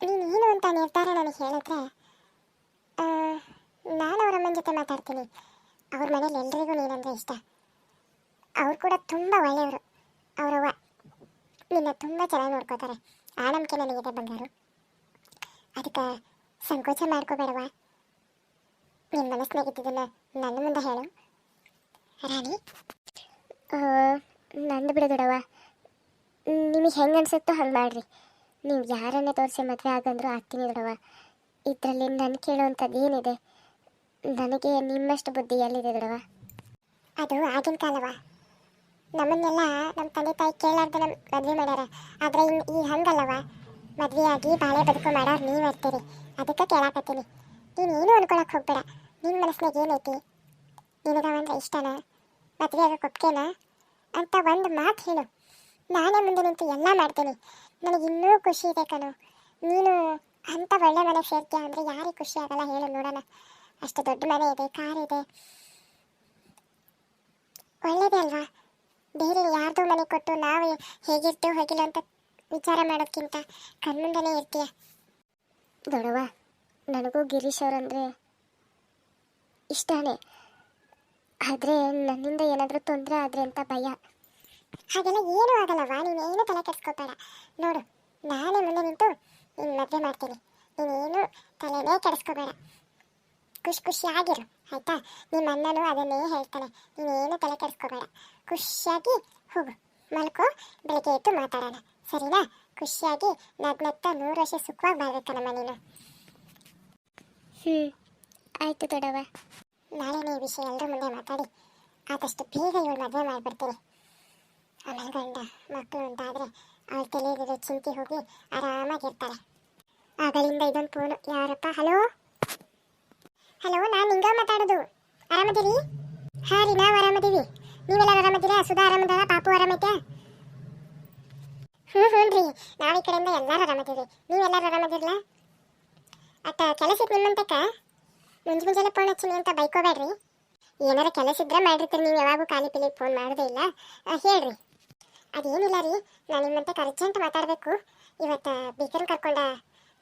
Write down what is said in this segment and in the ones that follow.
ನೀನು ಏನು ಅಂತ ನಿರ್ಧಾರ ನನಗೆ ಹೇಳಿದ್ರೆ ನಾನು ಅವ್ರ ಅಮ್ಮನ ಜೊತೆ ಮಾತಾಡ್ತೀನಿ. ಅವ್ರ ಮನೇಲಿ ಎಲ್ರಿಗೂ ನೀನಂದ್ರೆ ಇಷ್ಟ. ಅವ್ರು ಕೂಡ ತುಂಬ ಒಳ್ಳೆಯವರು. ಅವರವ್ವ ನಿನ್ನ ತುಂಬ ಚೆನ್ನಾಗಿ ನೋಡ್ಕೋತಾರೆ. ಆ ನಂಬಿಕೆ ನನಗಿದೆ ಬಂಗಾರು. ಅದಕ್ಕೆ ಸಂಕೋಚ ಮಾಡ್ಕೋಬೇಡವಾ ನಿನ್ನ ಮನಸ್ಸಿನಾಗಿದ್ದದನ್ನು ನನ್ನ ಮುಂದೆ ಹೇಳು. ರಾಣಿ ನಂದು ಬಿಡು ದೊಡವ ನಿಮಗೆ ಹೆಂಗೆ ಅನಿಸುತ್ತೋ ಹಂಗೆ ಮಾಡಿರಿ. ನೀವು ಯಾರನ್ನೇ ತೋರಿಸಿ ಮದುವೆ ಆಗಂದ್ರೂ ಆಗ್ತೀನಿ ದೊಡವ ಇದರಲ್ಲಿ ನಾನು ಕೇಳುವಂಥದ್ದು ಏನಿದೆ? ನನಗೆ ನಿಮ್ಮಷ್ಟು ಬುದ್ಧಿ ಎಲ್ಲಿದೆ ದೊಡವ ಅದು ಆಗಿನ ಕಾಲವ. ನಮ್ಮನ್ನೆಲ್ಲ ನಮ್ಮ ತಂದೆ ತಾಯಿ ಕೇಳಾರ್ದೆ ನಮ್ಮ ಮದುವೆ ಮಾಡ್ಯಾರ. ಆದರೆ ಇನ್ನು ಈ ಹಂಗಲ್ಲವ. ಮದುವೆಯಾಗಿ ಬಾಳೆ ಬದುಕು ಮಾಡೋರು ನೀವು ಇರ್ತೀರಿ ಅದಕ್ಕೆ ಕೇಳಾಕತ್ತೀನಿ. ನೀನು ಏನು ಅನ್ಕೊಳಕ್ಕೆ ಹೋಗ್ಬೇಡ. ನಿನ್ನ ಮನಸ್ಸಿನಾಗ ಏನೈತಿ? ನಿನಗವಂದ್ರೆ ಇಷ್ಟನಾ? ಆಗಕ್ಕೆ ಒಪ್ಕೆನಾ ಅಂತ ಒಂದು ಮಾತು ಹೇಳು. ನಾನೇ ಮುಂದೆ ನಿಂತು ಎಲ್ಲ ಮಾಡ್ತೀನಿ. ನನಗೆ ಇನ್ನೂ ಖುಷಿ ಇದೆ ಕಣು. ನೀನು ಅಂಥ ಒಳ್ಳೆ ಮನೆ ಸೇರ್ತೀಯ ಅಂದರೆ ಯಾರಿಗೆ ಖುಷಿ ಆಗಲ್ಲ ಹೇಳು ನೋಡೋಣ. ಅಷ್ಟು ದೊಡ್ಡ ಮನೆ ಇದೆ, ಕಾರ್ ಇದೆ. ಒಳ್ಳೇದೇ ಅಲ್ವಾ? ಬೇರೆ ಯಾರ್ದೋ ಮನೆ ಕೊಟ್ಟು ನಾವು ಹೇಗಿರ್ತೀವಿ ಹೇಗಿಲ್ಲ ಅಂತ ವಿಚಾರ ಮಾಡೋಕ್ಕಿಂತ ಕಣ್ಮುಂದನೇ ಇರ್ತೀಯ. ದೊಡವ ನನಗೂ ಗಿರೀಶ್ ಅವರಂದರೆ ಇಷ್ಟನೇ. ಆದರೆ ನನ್ನಿಂದ ಏನಾದರೂ ತೊಂದರೆ ಆದರೆ ಅಂತ ಭಯ. ಹಾಗೆಲ್ಲ ಏನೂ ಆಗಲ್ಲವಾ ನೀನು ಏನು ತಲೆ ಕೆಡಿಸ್ಕೋಬೇಡ. ನೋಡು ನಾನೇ ಮುಂದೆ ನಿಂತು ನಿನ್ನ ಮದುವೆ ಮಾಡ್ತೀನಿ. ನೀನೇನು ತಲೆನೇ ಕೆಡಿಸ್ಕೋಬೇಡ. ಖುಷಿ ಖುಷಿಯಾಗಿರು ಆಯಿತಾ? ನಿಮ್ಮ ಅಣ್ಣನೂ ಅದನ್ನೇ ಹೇಳ್ತಾನೆ. ನೀನೇನು ತಲೆ ಕೆಡಿಸ್ಕೋಬೇಡ. ಖುಷಿಯಾಗಿ ಹೋಗು ಮಲ್ಕೋ ಬೆಳಗ್ಗೆ ಎದ್ದು ಮಾತಾಡೋಣ. ಸರಿನಾ? ಖುಷಿಯಾಗಿ ನಗ್ನತ್ತ ನೂರು ವರ್ಷ ಸುಖವಾಗಿ ಬಾಳ್ಬೇಕಲ್ಲಮ್ಮ ನೀನು. ಹ್ಞೂ ಆಯಿತು ದೊಡವ ನಾಳೆನೇ ಈ ವಿಷಯ ಎಲ್ಲರೂ ಮುಂದೆ ಮಾತಾಡಿ. ಆದಷ್ಟು ಬೇಗ ಇವಳು ಮದುವೆ ಮಾಡಿಬಿಡ್ತೀನಿ. ಆಮೇಲೆ ಗಂಡ, ಮಕ್ಕಳು ಅಂತಾದರೆ ಅವ್ರ ತಲೆಯಲ್ಲಿರೋ ಚಿಂತೆ ಹೋಗಿ ಆರಾಮಾಗಿರ್ತಾರೆ ಆಗಲಿಂದ ಇದೊಂದು ಫೋನು ಯಾರಪ್ಪ? ಹಲೋ ಹಲೋ ನಾನು ನಿಂಗ ಮಾತಾಡೋದು. ಆರಾಮದಿರಿ? ಹಾಂ ರೀ, ನಾವು ಆರಾಮದೀವಿ. ನೀವೆಲ್ಲ ಆರಾಮದಿರಾ? ಸುಧಾ ಆರಾಮದಾರ ಪಾಪು ಆರಾಮೈತೆ? ಹ್ಞೂ ಹ್ಞೂ ರೀ. ನಾವು ಈ ಕಡೆಯಿಂದ ಎಲ್ಲರೂ ಆರಾಮದೀವಿ. ನೀವೆಲ್ಲರೂ ಆರಾಮದಿರಲ್ಲ ಅತ್ತ ಕೆಲಸ ಇತ್ತು ನಿಮ್ಮಂತಕ್ಕ? ಮುಂಜು ಮುಂಜಾನೆ ಫೋನ್ ಹಚ್ಚಿನಿ ಅಂತ ಬೈಕೋಬೇಡ್ರಿ. ಏನಾರ ಕೆಲಸ ಇದ್ರೆ ಮಾಡಿರ್ತೀರಿ ನೀವು ಯಾವಾಗೂ ಖಾಲಿ ಪಿಲಿ ಫೋನ್ ಮಾಡೋದೇ ಇಲ್ಲ. ಹೇಳ್ರಿ. ಅದೇನಿಲ್ಲ ರೀ, ನಾನು ನಿಮ್ಮಂತೆ ಅರ್ಜೆಂಟ್ ಮಾತಾಡಬೇಕು. ಇವತ್ತು ಬೀಕರ್ ಕರ್ಕೊಂಡ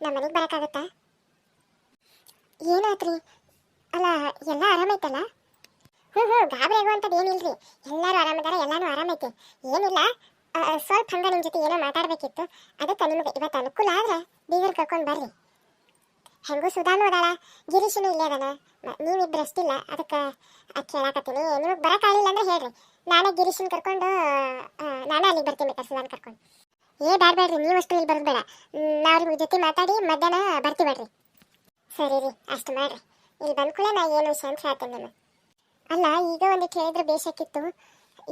ನಮ್ಮ ಮನೆಗೆ ಬರೋಕ್ಕಾಗತ್ತಾ? ರೀ ಅಲ್ಲ, ಎಲ್ಲ ಆರಾಮೈತಲ್ಲ ಹ್ಞೂ ಹ್ಞೂ ಗಾಬರಿ ಆಗುವಂಥದ್ದು ಏನಿಲ್ರಿ. ಎಲ್ಲರೂ ಆರಾಮಿದ್ದಾರೆ ಎಲ್ಲನೂ ಆರಾಮೈತೆ ಏನಿಲ್ಲ ಸ್ವಲ್ಪ ಹಂಗೆ ನಿಮ್ಮ ಜೊತೆ ಏನೋ ಮಾತಾಡಬೇಕಿತ್ತು. ಅದಕ್ಕೆ ನಿಮಗೆ ಇವತ್ತು ಅನುಕೂಲ ಆದ್ರೆ ಬೀಗರ್ ಕರ್ಕೊಂಡು ಬರ್ರಿ. ಹೆಂಗೂ ಸುಧಾನು ಅದಾಳ ಗಿರೀಶನು ಇಲ್ಲೇ ಅದಾನ. ನೀವಿಬ್ರು ಅಷ್ಟಿಲ್ಲ, ಅದಕ್ಕೆ ಕೇಳಾಕತ್ತೀನಿ. ನಿಮಗೆ ಬರೋಕ್ಕಾಗಲಿಲ್ಲ ಅಂದ್ರೆ ಹೇಳ್ರಿ. ನಾನೇ ಗಿರೀಶನ್ ಕರ್ಕೊಂಡು ನಾನೇ ಅಲ್ಲಿಗೆ ಬರ್ತೀನಿ ಬೇಕಾದ್ರೆ ನಾನು ಕರ್ಕೊಂಡು. ಏ ಬೇಡ ಬೇಡ್ರಿ ನೀವು ಅಷ್ಟು ಇಲ್ಲಿ ಬರೋದು ಬೇಡ ನಾವು ನಿಮ್ಮ ಜೊತೆ ಮಾತಾಡಿ, ಮಧ್ಯಾಹ್ನ ಬರ್ತೀವಿ ಬೇಡ್ರಿ ಸರಿ ರೀ, ಅಷ್ಟು ಮಾಡ್ರಿ. ಇಲ್ಲಿ ಬಂದ ಕೂಡ ನಾ ಏನು ವಿಷಯ ಅಂತ ಹೇಳ್ತೇನೆ ನಾನು ಅಲ್ಲ, ಈಗ ಒಂದು ಹೇಳಿದ್ರೆ ಬೇಸಕ್ಕಿತ್ತು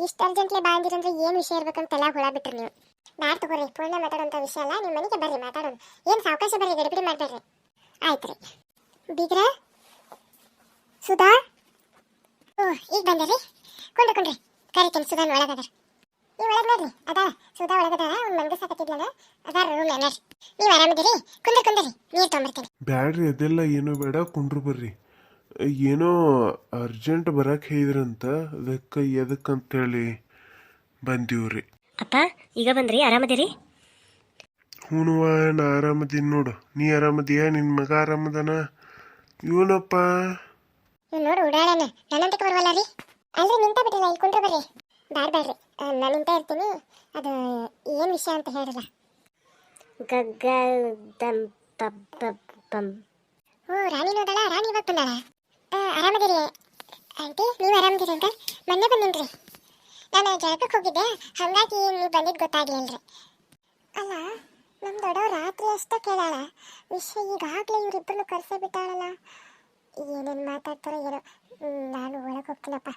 ಇಷ್ಟು ಅರ್ಜೆಂಟ್ಲಿ ಬಂದಿರಂದ್ರೆ ಏನು ವಿಷಯ ಇರ್ಬೇಕಂತ ಎಲ್ಲ ಹುಳ ಬಿಟ್ರಿ ನೀವು. ಬ್ಯಾಡ ತಗೋರಿ ಪೂರ್ಣ ಮಾತಾಡೋಂಥ ವಿಷಯ ಅಲ್ಲ ನಿಮ್ಮ ಮನೆಗೆ ಬರ್ರಿ, ಮಾತಾಡೋಣ. ಏನು ಸಾವಕಾಶ ಬರ್ರಿ, ಗಡಿಬಿಡಿ ಮಾಡಬೇಡ್ರಿ. ಆಯ್ತು ರೀ. ಬೀಗ್ರ, ಸುಧಾ. ಓ, ಈಗ ಬಂದ್ರಿ ಕೊಂಡ್ರಿ ಕೊಂಡ್ರಿ. ಕರಿತೀನಿ ಸುಧಾನ್ ಒಳಗದಾರ ನೀವು ಒಳಗೆ ನೋಡ್ರಿ ಅದ ಸುಧಾ ಒಳಗದ ಒಂದು ಮಂಗಸಾಕತ್ತಿದ್ಲಲ್ಲ ಅದಾರ ರೂಮ್ ನೋಡ್ರಿ. ನೀವು ಆರಾಮದಿರಿ? ಕುಂದ್ರ ಕುಂದ್ರಿ ನೀರು ತೊಗೊಂಬರ್ತೀನಿ ಬ್ಯಾಡ್ರಿ ಅದೆಲ್ಲ ಏನು ಬೇಡ ಕುಂಡ್ರು ಬರ್ರಿ. ಏನೋ ಅರ್ಜೆಂಟ್ ಬರಕ್ಕೆ ಹೇಳಿದ್ರಂತ ಅದಕ್ಕೆ ಎದಕ್ಕಂತೇಳಿ ಬಂದೀವ್ರಿ. ಅಪ್ಪ ಈಗ ಬಂದ್ರಿ ಆರಾಮದಿರಿ? ಹೂಣುವ ನಾ ಆರಾಮದೀನಿ ನೋಡು. ನೀ ಆರಾಮದೀಯ? ನಿನ್ ಮಗ ಆರಾಮದನ? ಇವನಪ್ಪ. ಇವ್ ನೋಡು ಓಡಾಡೋಣ ನನ್ನಂತಕ್ಕೆ ಬರವಲ್ಲ ರೀ? ಅಲ್ರಿ ನಿಂತ ಬಿಟ್ಟಿಲ್ಲ ಇಲ್ಲಿ ಕುಂಡ್ರು ಬರ್ರಿ. ಬ್ಯಾಡ ಬ್ಯಾಡ್ರಿ ನಾನು ನಿಂತ ಇರ್ತೀನಿ. ಅದು ಏನು ವಿಷಯ ಅಂತ ಹೇಳಿಲ್ಲ ಗಗ್ಗ ದಂ ಪಬ್ ಪಬ್ ಪಂ. ಓ ರಾಣಿ ನೋಡಲ್ಲ ರಾಣಿ ಇವಾಗ ಬಂದಾಳ. ಆರಾಮದಿರಿ. ಆಂಟಿ ನೀವು ಆರಾಮದಿರಿ ಅಂಕಲ್? ಮೊನ್ನೆ ಬಂದಿನ್ರಿ ನಾನು ಜಳಕಕ್ಕೆ ಹೋಗಿದ್ದೆ. ಹಾಗಾಗಿ ನೀವು ಬಂದಿದ್ದು ಗೊತ್ತಾಗ್ಲಿಲ್ರಿ ಅಲ್ಲ ನಮ್ಮ ದೊಡ್ಡವ್ರು ರಾತ್ರಿ ಅಷ್ಟೇ ಕೇಳಾಳ. ವಿಷಯ ಈಗಾಗಲೇ ಇವರಿಬ್ಬರನ್ನು ಕರೆಸೇ ಬಿಟ್ಟಾಳಲ್ಲ. ಏನೇನು ಮಾತಾಡ್ತಾರೋ ಏನೋ. ನಾನು ಒಳಗೆ ಹೋಗ್ತೀನಪ್ಪ.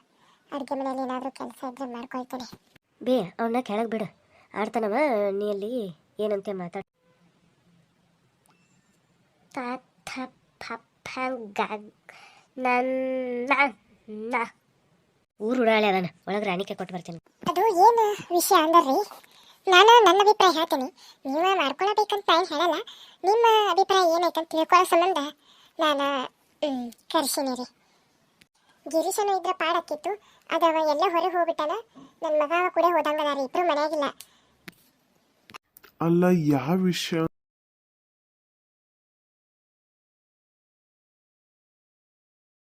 ಅಡುಗೆ ಮನೇಲಿ ಏನಾದರೂ ಕೆಲಸ ಇದ್ದರೆ ಮಾಡ್ಕೊಳ್ತೀನಿ. ಬೇ ಅವನ್ನ ಕೆಳಗೆ ಬಿಡು. ಆಡ್ತಾನವ ನೀ ಅಲ್ಲಿ ಏನಂತೆ ಮಾತಾಡ ನನ್ನ ಊರು ಉಡಾಳೆ ಒಳಗೆ ರಾಣಿಕೆ ಕೊಟ್ಟು ಬರ್ತೀನಿ. ಅದು ಏನು ವಿಷಯ ಅಂದರ್ರಿ ನಾನು ನನ್ನ ಅಭಿಪ್ರಾಯ ಹೇಳ್ತೀನಿ. ನೀವು ಮಾಡ್ಕೊಳ್ಬೇಕಂತ ಏನು ಹೇಳಲ್ಲ. ನಿಮ್ಮ ಅಭಿಪ್ರಾಯ ಏನೈತಂತ ತಿಳ್ಕೊಳ್ಳೋ ಸಂಬಂಧ ನಾನು ಕರ್ಸೀನಿ ರೀ. ಗಿರೀಶನು ಇದ್ರೆ ಪಾಡಕ್ಕಿತ್ತು. ಅದವ ಎಲ್ಲ ಹೊರಗೆ ಹೋಗ್ಬಿಟ್ಟಾನ? ನನ್ನ ಮಗ ಕೂಡ ಹೋದಂಗದಾರ ಇಬ್ರು ಮನೆಯಾಗಿಲ್ಲ. ಅಲ್ಲ ಯಾವ ವಿಷಯ?